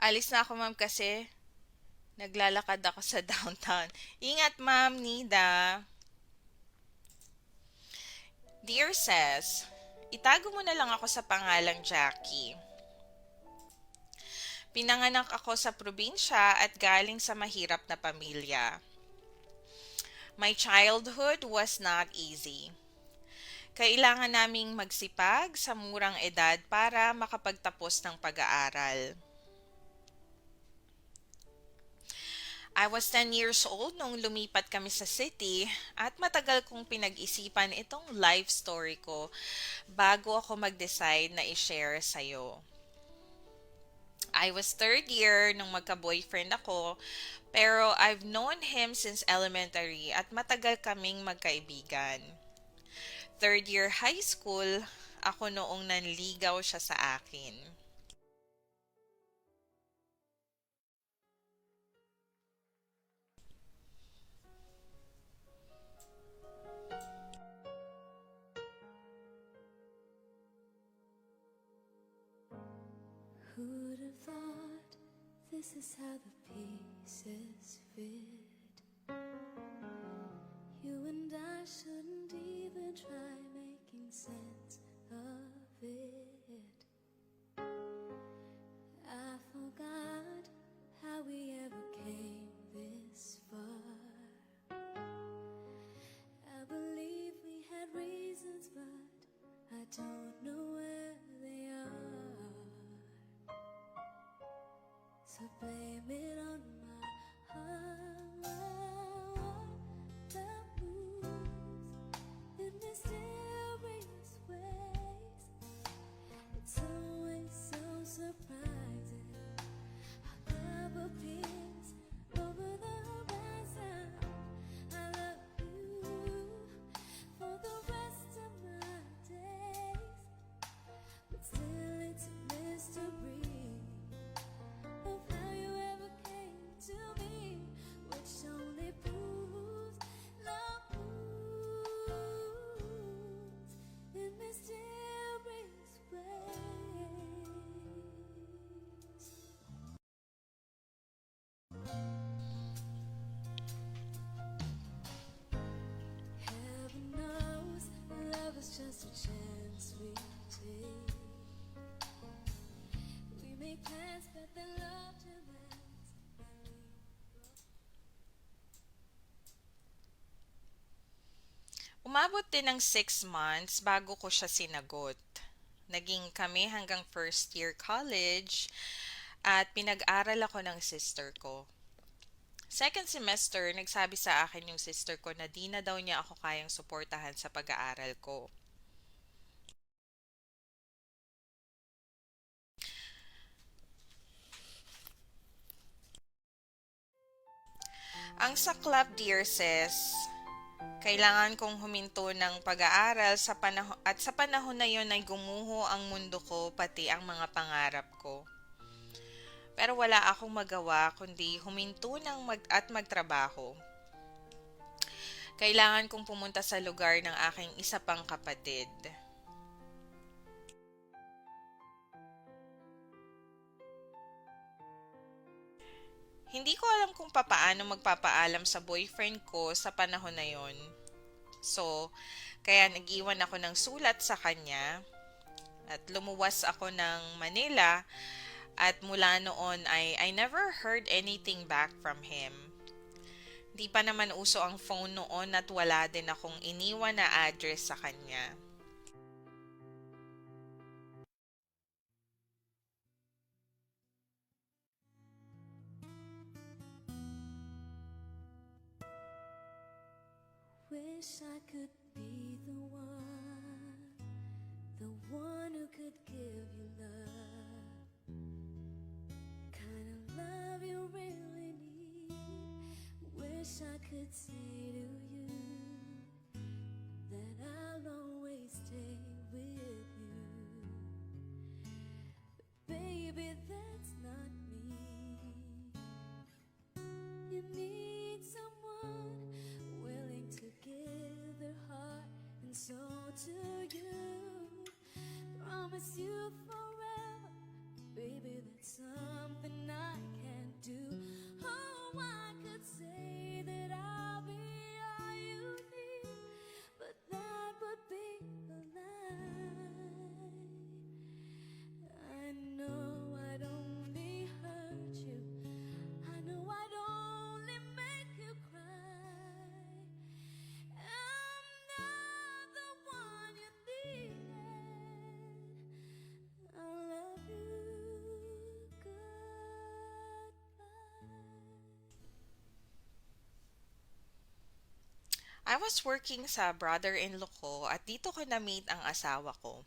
Alis na ako, ma'am, kasi naglalakad ako sa downtown. Ingat, ma'am, Nida. Dear says, itago mo na lang ako sa pangalang Jackie. Pinanganak ako sa probinsya at galing sa mahirap na pamilya. My childhood was not easy. Kailangan naming magsipag sa murang edad para makapagtapos ng pag-aaral. I was 10 years old nung lumipat kami sa city at matagal kong pinag-isipan itong life story ko bago ako mag-decide na i-share sa'yo. I was third year nung magka-boyfriend ako, pero I've known him since elementary at matagal kaming magkaibigan. Third year high school, ako noong nanligaw siya sa akin. Who'd have thought this is how the pieces fit? You and I shouldn't even try making sense of it. I forgot how we ever came this far. I believe we had reasons, but I don't know where blame it on just a chance we take. We make plans, but then love demands. Umabot din ng six months bago ko siya sinagot. Naging kami hanggang first year college at pinag-aral ako ng sister ko. Second semester, nagsabi sa akin yung sister ko na di na daw niya ako kayang suportahan sa pag-aaral ko. Ang saklap, dear sis, kailangan kong huminto ng pag-aaral sa panahon at sa panahon na yon ay gumuho ang mundo ko pati ang mga pangarap ko. Pero wala akong magawa kundi huminto ng mag at magtrabaho. Kailangan kong pumunta sa lugar ng aking isa pang kapatid. Hindi ko alam kung papaano magpapaalam sa boyfriend ko sa panahon na yon. So, kaya nag-iwan ako ng sulat sa kanya at lumuwas ako ng Manila at mula noon ay I never heard anything back from him. Di pa naman uso ang phone noon at wala din akong iniwan na address sa kanya. Wish I could be the one, the one who could give you love. Kind of love you really need. Wish I could say Promise you forever, baby, that's something I was working sa brother-in-law ko at dito ko na-meet ang asawa ko.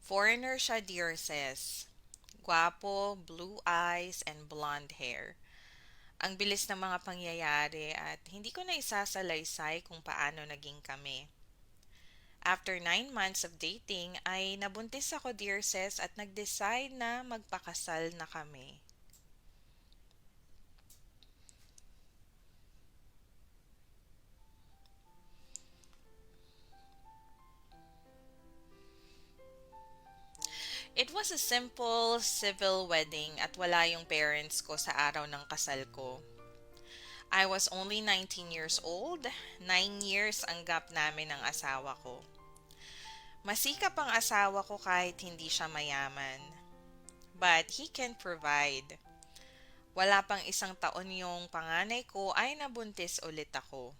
Foreigner siya, dear sis. Gwapo, blue eyes, and blonde hair. Ang bilis ng mga pangyayari at hindi ko na isasalaysay kung paano naging kami. After nine months of dating ay nabuntis ako dear sis at nag-decide na magpakasal na kami. It was a simple civil wedding at wala yung parents ko sa araw ng kasal ko. I was only 19 years old, 9 years ang gap namin ng asawa ko. Masikap ang asawa ko kahit hindi siya mayaman. But he can provide. Wala pang isang taon yung panganay ko ay nabuntis ulit ako.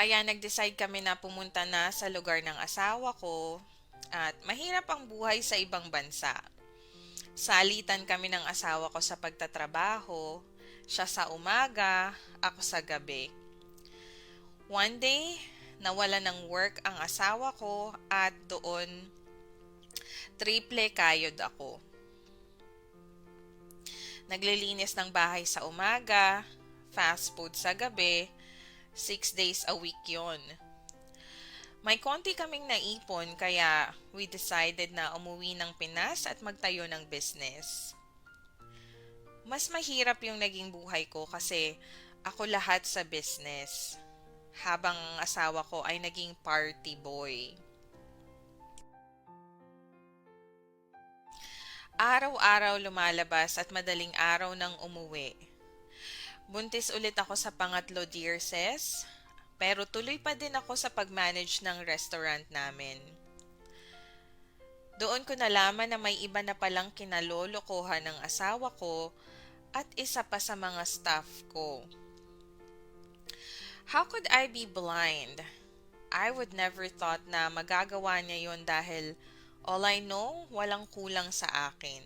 Kaya nag-decide kami na pumunta na sa lugar ng asawa ko at mahirap ang buhay sa ibang bansa. Salitan kami ng asawa ko sa pagtatrabaho, siya sa umaga, ako sa gabi. One day, nawala ng work ang asawa ko at doon triple kayod ako. Naglilinis ng bahay sa umaga, fast food sa gabi, six days a week yon. May konti kaming naipon kaya we decided na umuwi ng Pinas at magtayo ng business. Mas mahirap yung naging buhay ko kasi ako lahat sa business. Habang ang asawa ko ay naging party boy. Araw-araw lumalabas at madaling araw nang umuwi. Buntis ulit ako sa pangatlo, dear sis. Pero tuloy pa din ako sa pag-manage ng restaurant namin. Doon ko nalaman na may iba na palang kinalolokohan ng asawa ko at isa pa sa mga staff ko. How could I be blind? I would never thought na magagawa niya yon dahil all I know, walang kulang sa akin.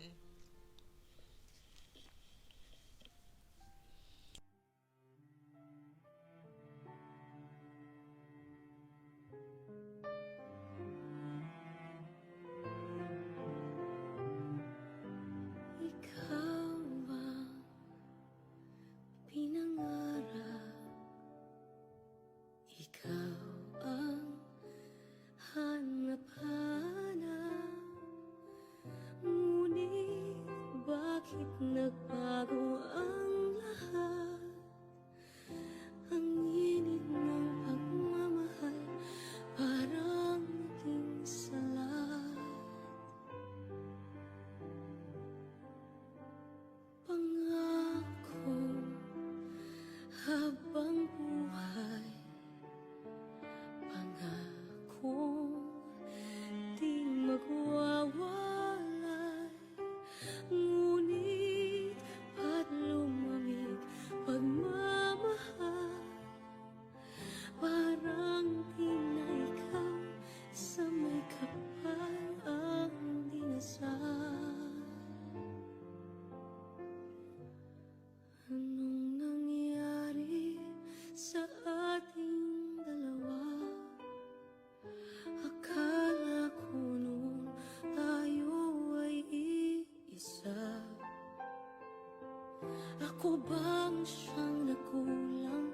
Ako bang siyang nakulang?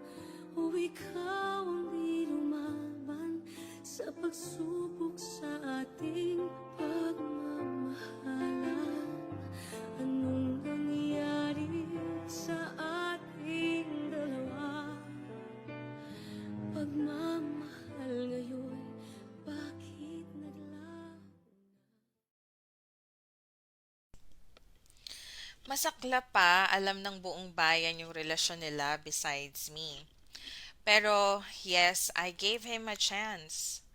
O ikaw ang di lumaban Sa pagsubok sa ating pagmamahalan Masakla pa, alam ng buong bayan yung relasyon nila besides me. Pero yes, I gave him a chance.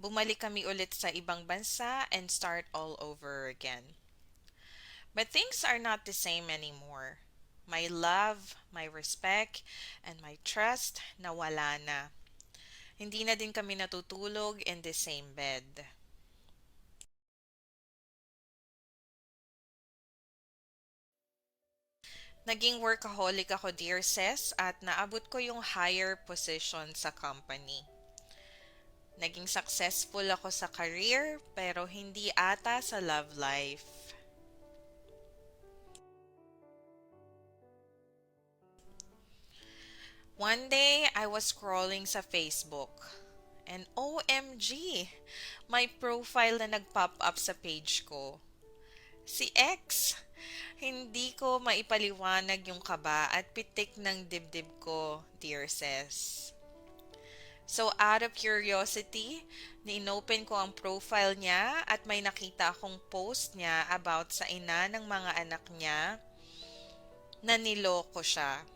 Bumalik kami ulit sa ibang bansa and start all over again. But things are not the same anymore. My love, my respect, and my trust nawala na. Hindi na din kami natutulog in the same bed. Naging workaholic ako, dear sis, at naabot ko yung higher position sa company. Naging successful ako sa career, pero hindi ata sa love life. One day, I was scrolling sa Facebook. And OMG, may profile na nag-pop up sa page ko. Si X. Hindi ko maipaliwanag yung kaba at pitik ng dibdib ko, dear sis. So out of curiosity, ni-open ko ang profile niya at may nakita akong post niya about sa ina ng mga anak niya na niloko siya.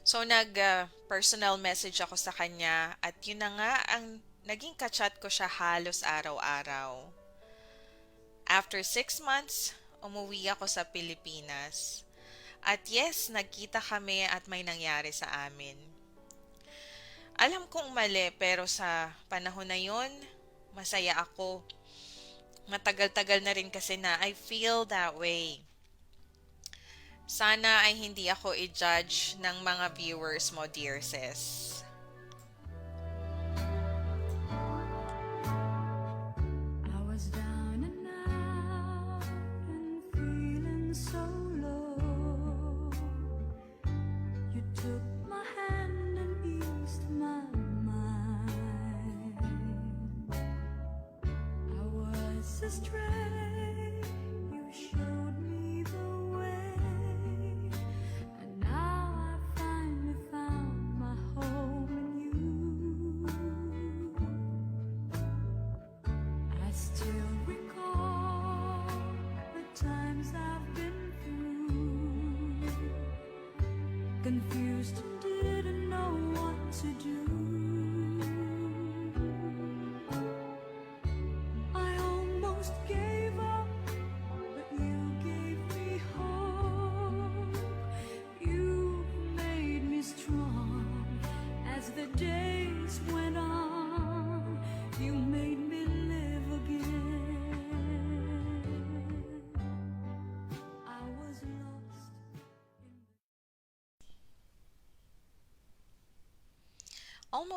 So nag uh, message ako sa kanya at yun na nga ang naging kachat ko siya halos araw-araw. After six months, umuwi ako sa Pilipinas. At yes, nagkita kami at may nangyari sa amin. Alam kong mali pero sa panahon na yon, masaya ako. Matagal-tagal na rin kasi na I feel that way. Sana ay hindi ako i-judge ng mga viewers mo, dear sis. Astray.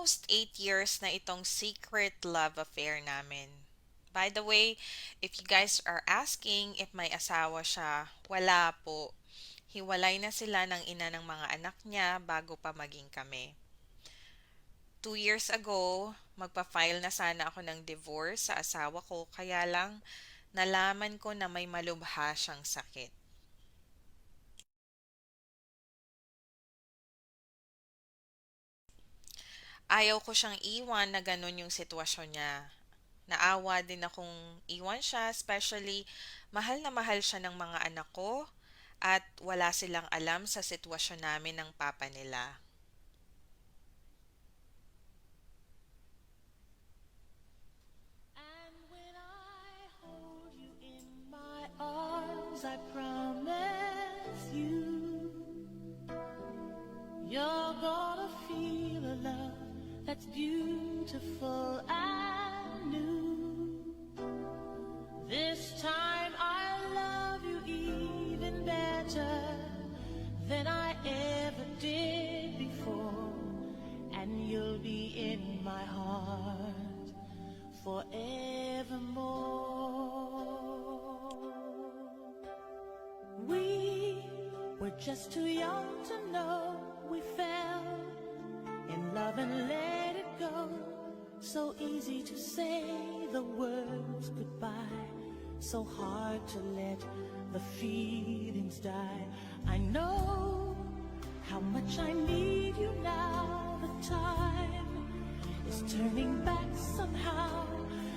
Almost 8 years na itong secret love affair namin. By the way, if you guys are asking if may asawa siya, wala po. Hiwalay na sila ng ina ng mga anak niya bago pa maging kami. Two years ago, magpa-file na sana ako ng divorce sa asawa ko kaya lang nalaman ko na may malubha siyang sakit. Ayaw ko siyang iwan na ganun yung sitwasyon niya. Naawa din akong iwan siya, especially mahal na mahal siya ng mga anak ko at wala silang alam sa sitwasyon namin ng papa nila. And when I hold you in my arms, I promise you, you're gonna feel that's beautiful and new. This time I love you even better than I ever did before, and you'll be in my heart forevermore. We were just too young to know we fell in love and let go. So easy to say the words goodbye, so hard to let the feelings die. I know how much I need you now. The time is turning back somehow.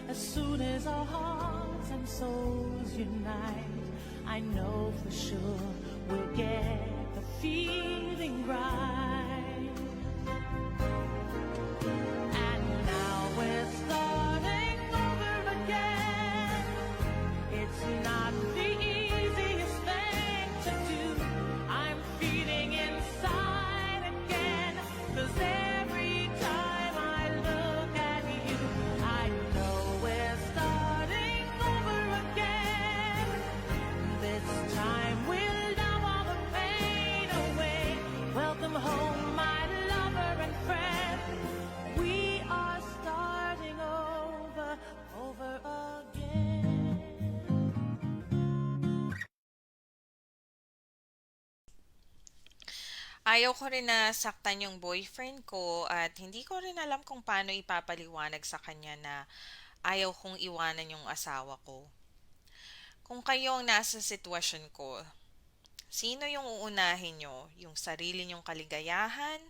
As soon as our hearts and souls unite, I know for sure we'll get the feeling right. Ayaw ko rin na saktan yung boyfriend ko at hindi ko rin alam kung paano ipapaliwanag sa kanya na ayaw kong iwanan yung asawa ko. Kung kayo ang nasa sitwasyon ko, sino yung uunahin nyo? Yung sarili nyong kaligayahan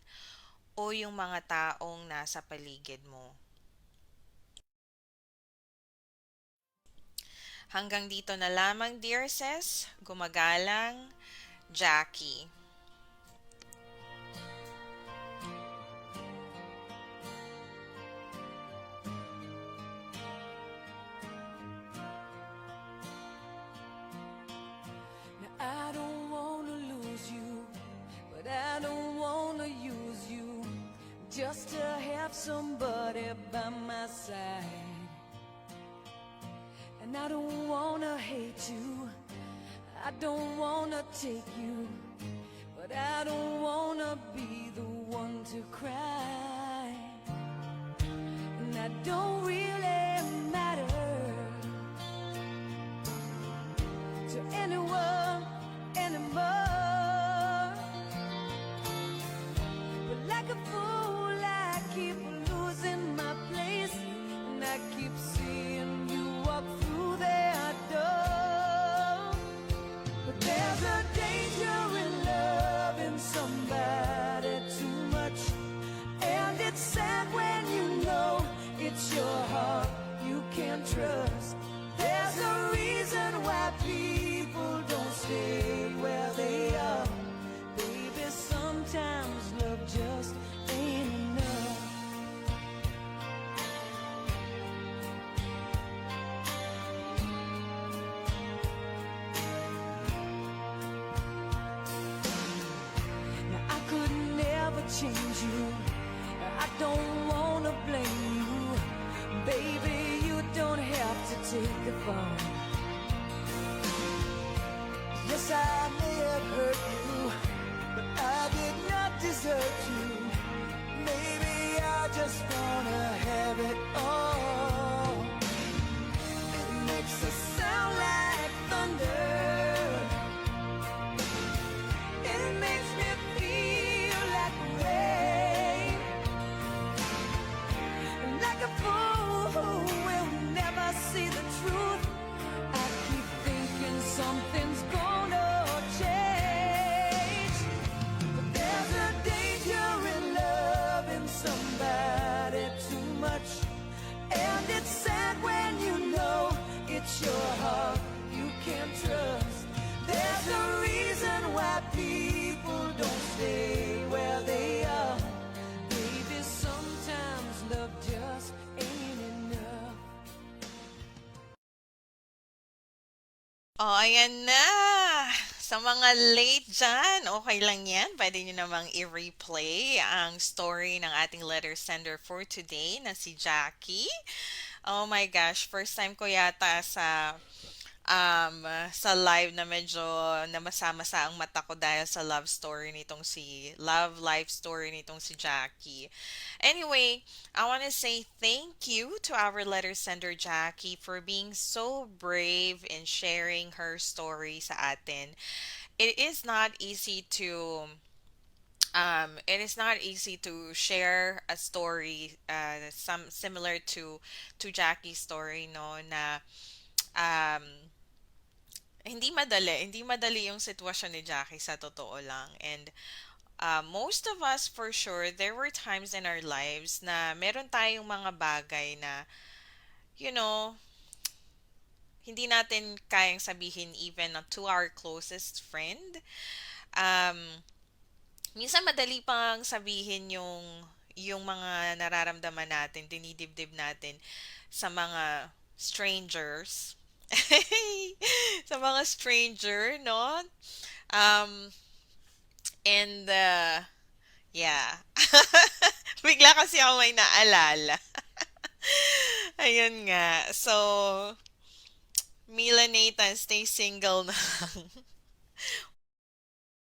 o yung mga taong nasa paligid mo? Hanggang dito na lamang, dear sis. Gumagalang, Jackie. Somebody by my side. And I don't wanna hate you, I don't wanna take you, but I don't wanna be the one to cry. And that don't really matter to anyone fall. Yes, I may have hurt you, but I did not desert you. Maybe I just wanna have it all. Somebody too much. And it's sad when you know it's your heart you can't trust. There's a reason why people don't stay where they are. Sometimes love just ain't enough. Oh, ayan. Sa mga late dyan, okay lang yan. Pwede nyo namang i-replay ang story ng ating letter sender for today na si Jackie. Oh my gosh, first time ko yata sa um, sa live na medyo namasama-sa ang mata ko dahil sa love story nitong si love life story nitong si Jackie. Anyway, I want to say thank you to our letter sender Jackie for being so brave in sharing her story sa atin. It is not easy to um, it is not easy to share a story uh, some similar to to Jackie's story no na um, hindi madali, hindi madali yung sitwasyon ni Jackie sa totoo lang. And uh, most of us for sure, there were times in our lives na meron tayong mga bagay na, you know, hindi natin kayang sabihin even to our closest friend. Um, minsan madali pang sabihin yung yung mga nararamdaman natin, dinidibdib natin sa mga strangers. sa mga stranger, no? Um, and, uh, yeah. Bigla kasi ako may naalala. Ayun nga. So, Mila Nathan, stay single na.